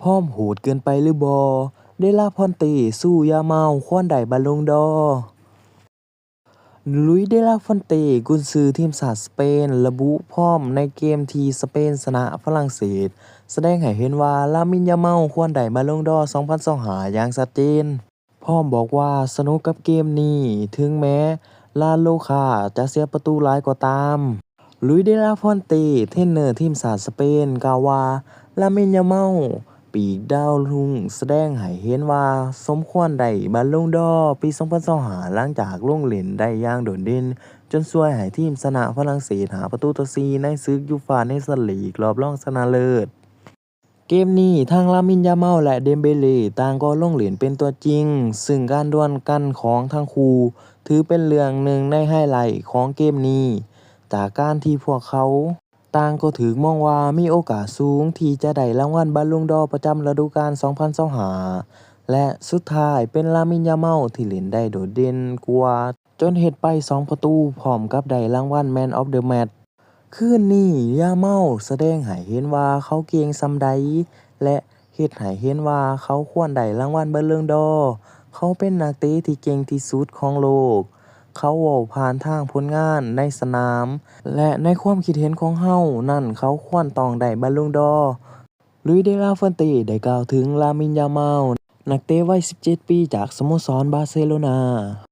พร้อมโหดเกินไปหรือบ่เดลาพอนเต้สู้ยาเมาควรได้บัลงดอ ลุยเดลาฟอนเต้กุนซือทีมชาติสเปน ระบุพร้อมในเกมที่สเปนชนะฝรั่งเศส แสดงให้เห็นว่าลามินยาเมาควรได้บัลงดอร์2025อย่างชัดเจนพร้อมบอกว่าสนุกกับเกมนี้ ถึงแม้ลาโลคาจะเสียประตูหลายก็ตามลุยเดลาฟอนเตเทนเนอร์ทีมชาติสเปนกล่าวว่าลามินยาเมา ปีดาวรุ่งแสดงให้เห็นว่าสมควรได้บัลลงดอปี2025หลังจากลงเล่นได้อย่างโดดเด่นจนช่วยให้ทีมชนะฝรั่งเศส5ประตูต่อ4ในศึกยูฟาเนชั่นลีกรอบรองชนะเลิศเกมนี้ทั้งลามินยาเมาและเดมเบเลต่างก็ลงเล่นเป็นตัวจริง ซึ่งการดวลกันของทั้งคู่ ถือเป็นเรื่องหนึ่งในไฮไลท์ของเกมนี้ จากการที่พวกเขา ต่างก็ถูกมองว่ามีโอกาสสูงที่จะได้รางวัลบัลลงดอร์ประจำฤดูกาล 2025 และสุดท้ายเป็นลามินยาเมาที่เล่นได้โดดเด่นกว่า จนเฮ็ดไป 2 ประตูพร้อมกับได้รางวัล Man of the Match คืนนี้ยาเมาแสดงให้เห็นว่าเขาเก่งส่ำใด และเฮ็ดให้เห็นว่าเขาควรได้รางวัลบัลลงดอร์เขาเป็นนักเตะที่เก่งที่สุดของโลก เขาเว้าผ่านทางผลงานในสนาม และในความคิดเห็นของเรานั้นเขาควรต้องได้บัลลงดอร์ลุยเดลาฟันตีได้กล่าวถึงลามินยาเมานักเตะวัย 17 ปีจากสโมสรบาร์เซโลนา